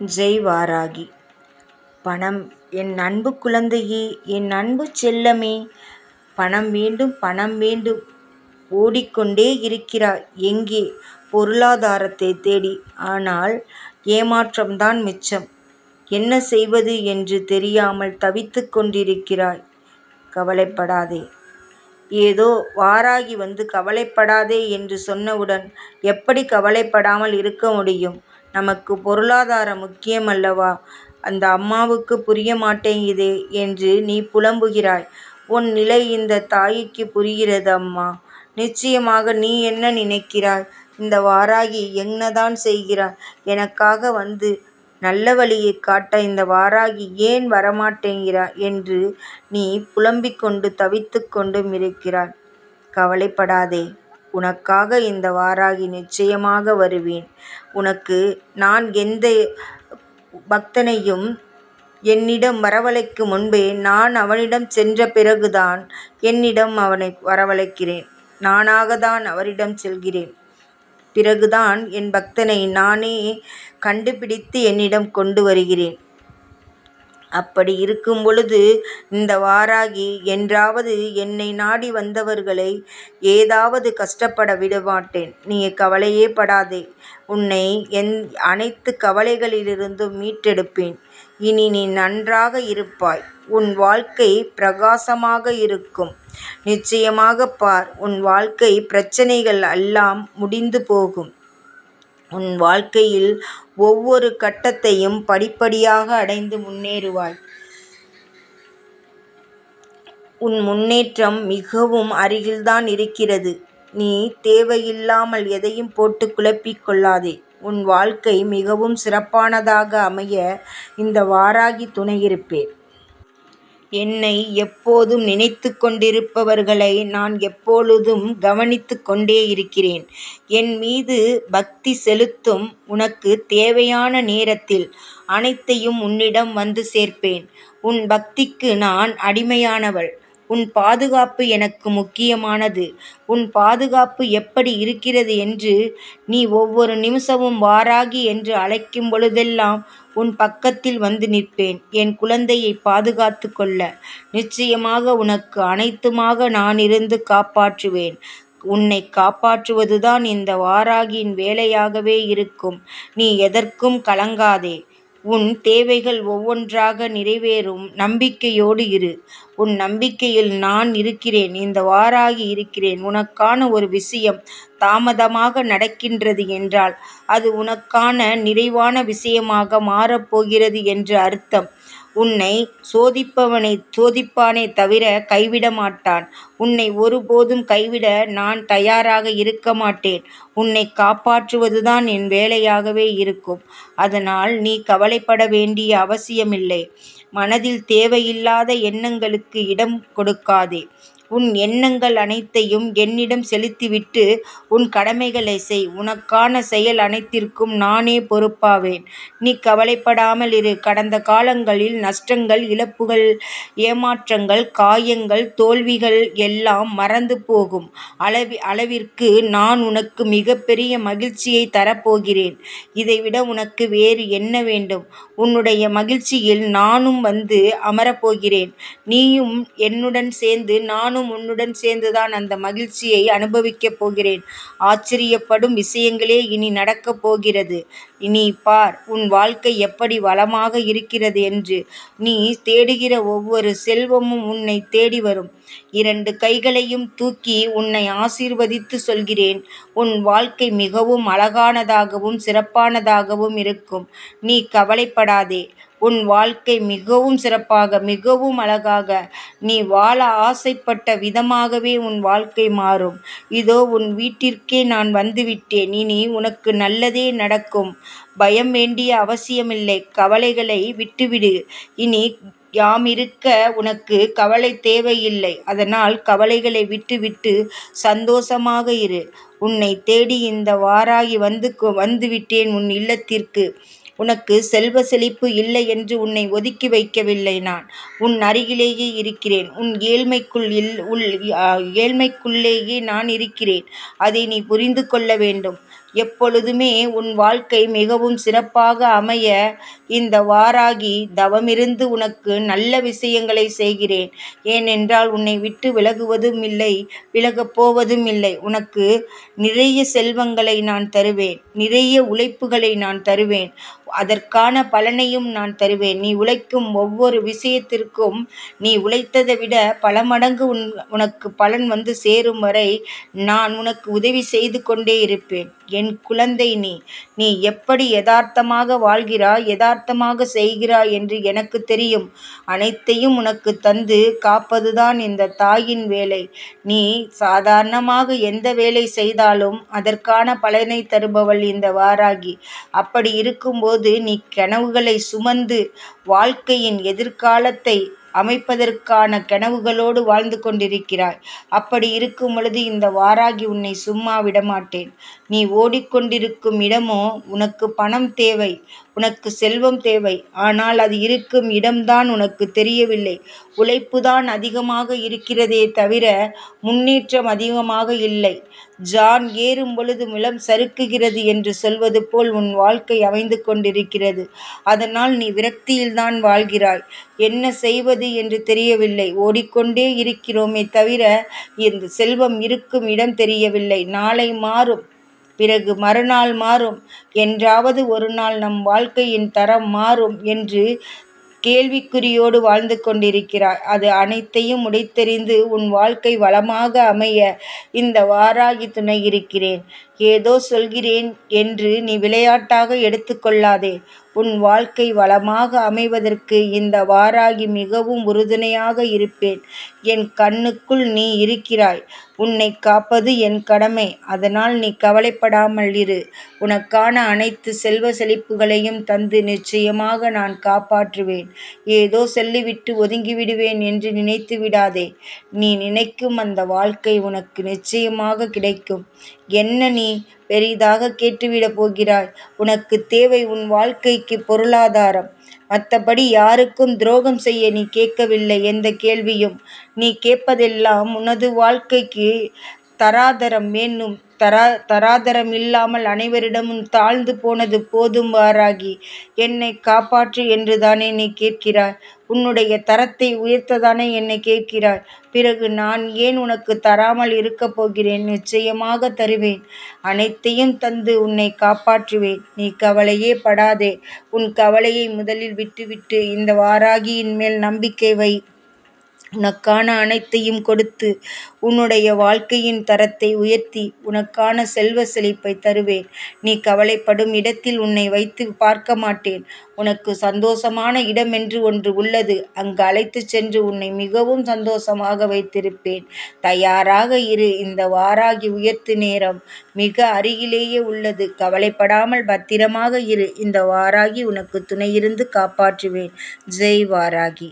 ஜெய் வாராகி பணம் என் அன்பு குழந்தையே என் அன்பு செல்லமே பணம் வேண்டும் பணம் வேண்டும். ஓடிக்கொண்டே இருக்கிறாய் எங்கே? பொருளாதாரத்தை தேடி. ஆனால் ஏமாற்றம்தான் மிச்சம். என்ன செய்வது என்று தெரியாமல் தவித்து கொண்டிருக்கிறாய். கவலைப்படாதே. ஏதோ வாராகி வந்து கவலைப்படாதே என்று சொன்னவுடன் எப்படி கவலைப்படாமல் இருக்க முடியும்? நமக்கு பொருளாதாரம் முக்கியம் அல்லவா அந்த அம்மாவுக்கு புரிய மாட்டேங்குதே என்று நீ புலம்புகிறாய். உன் நிலை இந்த தாய்க்கு புரிகிறது அம்மா நிச்சயமாக நீ என்ன நினைக்கிறாய்? இந்த வாராகி என்னதான் செய்கிறாய்? எனக்காக வந்து நல்ல வழியை காட்ட இந்த வாராகி ஏன் வரமாட்டேங்கிறாய் என்று நீ புலம்பிக் கொண்டு தவித்துக் கொண்டும் இருக்கிறாய். கவலைப்படாதே. உனக்காக இந்த வாராகி நிச்சயமாக வருவேன். உனக்கு நான் எந்த பக்தனையும் என்னிடம் வரவழைக்கும் முன்பே நான் அவனிடம் சென்ற பிறகுதான் என்னிடம் அவனை வரவழைக்கிறேன். நானாகத்தான் அவரிடம் செல்கிறேன். பிறகுதான் என் பக்தனை நானே கண்டுபிடித்து என்னிடம் கொண்டு வருகிறேன். அப்படி இருக்கும் பொழுது இந்த வாராகி என்றாவது என்னை நாடி வந்தவர்களை ஏதாவது கஷ்டப்பட விடமாட்டேன் நீ கவலையே படாதே. உன்னை என் அனைத்து கவலைகளிலிருந்தும் மீட்டெடுப்பேன். இனி நீ நன்றாக இருப்பாய். உன் வாழ்க்கை பிரகாசமாக இருக்கும். நிச்சயமாக பார். உன் வாழ்க்கை பிரச்சனைகள் எல்லாம் முடிந்து போகும். உன் வாழ்க்கையில் ஒவ்வொரு கட்டத்தையும் படிப்படியாக அடைந்து முன்னேறுவாய். உன் முன்னேற்றம் மிகவும் அருகில்தான் இருக்கிறது. நீ தேவையில்லாமல் எதையும் போட்டு குழப்பிக் கொள்ளாதே. உன் வாழ்க்கை மிகவும் சிறப்பானதாக அமைய இந்த வாராகி துணையிருப்பேன். என்னை எப்போதும் நினைத்து கொண்டிருப்பவர்களை நான் எப்பொழுதும் கவனித்து கொண்டே இருக்கிறேன். என் மீது பக்தி செலுத்தும் உனக்கு தேவையான நேரத்தில் அனைத்தையும் உன்னிடம் வந்து சேர்ப்பேன். உன் பக்திக்கு நான் அடிமையானவள். உன் பாதுகாப்பு எனக்கு முக்கியமானது. உன் பாதுகாப்பு எப்படி இருக்கிறது என்று நீ ஒவ்வொரு நிமிஷமும் வாராகி என்று அழைக்கும் பொழுதெல்லாம் உன் பக்கத்தில் வந்து நிற்பேன். என் குழந்தையை பாதுகாத்து கொள்ள நிச்சயமாக உனக்கு அனைத்துமாக நான் இருந்து காப்பாற்றுவேன். உன்னை காப்பாற்றுவதுதான் இந்த வாராகியின் வேலையாகவே இருக்கும். நீ எதற்கும் கலங்காதே. உன் தேவைகள் ஒவ்வொன்றாக நிறைவேறும். நம்பிக்கையோடு இரு. உன் நம்பிக்கையில் நான் இருக்கிறேன். இந்த வாராகி இருக்கிறேன். உனக்கான ஒரு விஷயம் தாமதமாக நடக்கின்றது என்றால் அது உனக்கான நிறைவான விஷயமாக மாறப்போகிறது என்று அர்த்தம். உன்னை சோதிப்பவனை சோதிப்பானே தவிர கைவிட மாட்டான். உன்னை ஒருபோதும் கைவிட நான் தயாராக இருக்க மாட்டேன். உன்னை காப்பாற்றுவதுதான் என் வேலையாகவே இருக்கும். அதனால் நீ கவலைப்பட வேண்டிய அவசியமில்லை. மனதில் தேவையில்லாத எண்ணங்களுக்கு இடம் கொடுக்காதே. உன் எண்ணங்கள் அனைத்தையும் என்னிடம் செலுத்திவிட்டு உன் கடமைகளை செய். உனக்கான செயல் அனைத்திற்கும் நானே பொறுப்பாவேன். நீ கவலைப்படாமல் இரு. கடந்த காலங்களில் நஷ்டங்கள் இழப்புகள் ஏமாற்றங்கள் காயங்கள் தோல்விகள் எல்லாம் மறந்து போகும். அளவி அளவிற்கு நான் உனக்கு மிகப்பெரிய மகிழ்ச்சியை தரப்போகிறேன். இதைவிட உனக்கு வேறு என்ன வேண்டும்? உன்னுடைய மகிழ்ச்சியில் நானும் வந்து அமரப்போகிறேன். நீயும் என்னுடன் சேர்ந்து நானும் உன்னுடன் சேர்ந்துதான் அந்த மகிழ்ச்சியை அனுபவிக்கப் போகிறேன். ஆச்சரியப்படும் விஷயங்களே இனி நடக்கப் போகிறது. இனி பார் உன் வாழ்க்கை எப்படி வளமாக இருக்கிறது என்று. நீ தேடுகிற ஒவ்வொரு செல்வமும் உன்னை தேடி வரும். இரண்டு கைகளையும் தூக்கி உன்னை ஆசீர்வதித்து சொல்கிறேன். உன் வாழ்க்கை மிகவும் அழகானதாகவும் சிறப்பானதாகவும் இருக்கும். நீ கவலைப்படாதே. உன் வாழ்க்கை மிகவும் சிறப்பாக மிகவும் அழகாக. நீ வாழ ஆசைப்பட்ட விதமாகவே உன் வாழ்க்கை மாறும். இதோ உன் வீட்டிற்கே நான் வந்துவிட்டேன். இனி உனக்கு நல்லதே நடக்கும். பயம் வேண்டிய அவசியமில்லை. கவலைகளை விட்டுவிடு. இனி யாம் இருக்க உனக்கு கவலை தேவையில்லை. அதனால் கவலைகளை விட்டுவிட்டு சந்தோஷமாக இரு. உன்னை தேடி இந்த வாராகி வந்து வந்துவிட்டேன் உன் இல்லத்திற்கு. உனக்கு செல்வ செழிப்பு இல்லை என்று உன்னை ஒதுக்கி வைக்கவில்லை நான். உன் அருகிலேயே இருக்கிறேன். உன் ஏழ்மைக்குள் இல் உள் ஏழ்மைக்குள்ளேயே நான் இருக்கிறேன். அதை நீ புரிந்து கொள்ள வேண்டும். எப்பொழுதுமே உன் வாழ்க்கை மிகவும் சிறப்பாக அமைய இந்த வாராகி தவமிருந்து உனக்கு நல்ல விஷயங்களை செய்கிறேன். ஏனென்றால் உன்னை விட்டு விலகுவதும் இல்லை விலகப் போவதும் இல்லை. உனக்கு நிறைய செல்வங்களை நான் தருவேன். நிறைய உழைப்புகளை நான் தருவேன். அதற்கான பலனையும் நான் தருவேன். நீ உழைக்கும் ஒவ்வொரு விஷயத்திற்கும் நீ உழைத்ததை விட பல மடங்கு உன் உனக்கு பலன் வந்து சேரும் வரை நான் உனக்கு உதவி செய்து கொண்டே இருப்பேன். என் குழந்தை நீ நீ எப்படி யதார்த்தமாக வாழ்கிறாய் யதார்த்தமாக செய்கிறாய் என்று எனக்கு தெரியும். அனைத்தையும் உனக்கு தந்து காப்பதுதான் இந்த தாயின் வேலை. நீ சாதாரணமாக எந்த வேலை செய்தாலும் அதற்கான பலனை தருபவள் இந்த வாராகி. அப்படி இருக்கும்போது நீ கனவுகளை சுமந்து வாழ்க்கையின் எதிர்காலத்தை அமைப்பதற்கான கனவுகளோடு வாழ்ந்து கொண்டிருக்கிறாய். அப்படி இருக்கும் பொழுது இந்த வாராகி உன்னை சும்மா விடமாட்டேன். நீ ஓடிக்கொண்டிருக்கும் இடமோ உனக்கு பணம் தேவை. உனக்கு செல்வம் தேவை. ஆனால் அது இருக்கும் இடம்தான் உனக்கு தெரியவில்லை. உழைப்புதான் அதிகமாக இருக்கிறதே தவிர முன்னேற்றம் அதிகமாக இல்லை. ஜான் ஏறும் பொழுது மிளம் சறுக்குகிறது என்று சொல்வது போல் உன் வாழ்க்கை அமைந்து கொண்டிருக்கிறது. அதனால் நீ விரக்தியில்தான் வாழ்கிறாய். என்ன செய்வது என்று தெரியவில்லை. ஓடிக்கொண்டே இருக்கிறோமே தவிர இந்த செல்வம் இருக்கும் இடம் தெரியவில்லை. நாளை மாறும். பிறகு மறுநாள் மாறும். என்றாவது ஒரு நாள் நம் வாழ்க்கையின் தரம் மாறும் என்று கேள்விக்குறியோடு வாழ்ந்து கொண்டிருக்கிறாய். அது அனைத்தையும் உடைத்தெறிந்து உன் வாழ்க்கை வளமாக அமைய இந்த வாராகி துணை இருக்கிறேன். ஏதோ சொல்கிறேன் என்று நீ விளையாட்டாக எடுத்துக்கொள்ளாதே உன் வாழ்க்கை வளமாக அமைவதற்கு இந்த வாராகி மிகவும் உறுதுணையாக இருப்பேன். என் கண்ணுக்குள் நீ இருக்கிறாய். உன்னை காப்பது என் கடமை. அதனால் நீ கவலைப்படாமல் இரு. உனக்கான அனைத்து செல்வ செழிப்புகளையும் தந்து நிச்சயமாக நான் காப்பாற்றுவேன். ஏதோ சொல்லிவிட்டு ஒதுங்கிவிடுவேன் என்று நினைத்து விடாதே. நீ நினைக்கும் அந்த வாழ்க்கை உனக்கு நிச்சயமாக கிடைக்கும். என்ன நீ பெரிதாக கேட்டுவிடப் போகிறாய். உனக்கு தேவை உன் வாழ்க்கைக்கு பொருளாதாரம். மற்றபடி யாருக்கும் துரோகம் செய்ய நீ கேட்கவில்லை எந்த கேள்வியும் நீ கேட்பதெல்லாம் உனது வாழ்க்கைக்கு தராதரம் வேண்டும் தரா தராதரம் இல்லாமல் அனைவரிடமும் தாழ்ந்து போனது போதும் வாராகி. என்னை காப்பாற்று என்று தானே நீ கேட்கிறாய்? உன்னுடைய தரத்தை உயர்த்ததானே என்னை கேட்கிறாய்? பிறகு நான் ஏன் உனக்கு தராமல் இருக்கப் போகிறேன்? நிச்சயமாக தருவேன். அனைத்தையும் தந்து உன்னை காப்பாற்றுவேன். நீ கவலையே படாதே. உன் கவலையை முதலில் விட்டுவிட்டு இந்த வாராகியின் மேல் நம்பிக்கை வை. உனக்கான அனைத்தையும் கொடுத்து உன்னுடைய வாழ்க்கையின் தரத்தை உயர்த்தி உனக்கான செல்வ செழிப்பை தருவேன். நீ கவலைப்படும் இடத்தில் உன்னை வைத்து பார்க்க மாட்டேன். உனக்கு சந்தோஷமான இடம் என்று ஒன்று உள்ளது. அங்கு அழைத்து சென்று உன்னை மிகவும் சந்தோஷமாக வைத்திருப்பேன். தயாராக இரு. இந்த வாராகி உயர்த்து நேரம் மிக அருகிலேயே உள்ளது. கவலைப்படாமல் பத்திரமாக இரு. இந்த வாராகி உனக்கு துணையிருந்து காப்பாற்றுவேன். ஜெய் வாராகி.